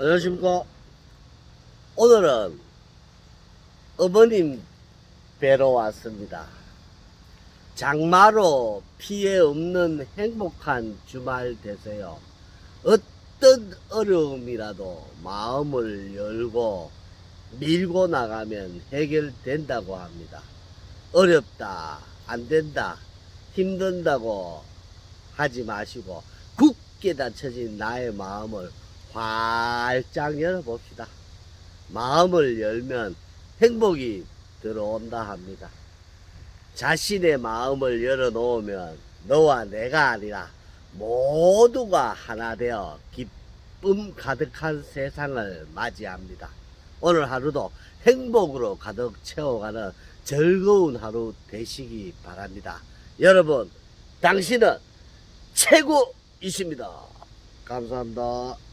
안녕하십니까. 오늘은 어머님 뵈러 왔습니다. 장마로 피해 없는 행복한 주말 되세요. 어떤 어려움이라도 마음을 열고 밀고 나가면 해결된다고 합니다. 어렵다, 안 된다, 힘든다고 하지 마시고 굳게 닫혀진 나의 마음을 활짝 열어봅시다. 마음을 열면 행복이 들어온다 합니다. 자신의 마음을 열어놓으면 너와 내가 아니라 모두가 하나 되어 기쁨 가득한 세상을 맞이합니다. 오늘 하루도 행복으로 가득 채워가는 즐거운 하루 되시기 바랍니다. 여러분, 당신은 최고이십니다. 감사합니다.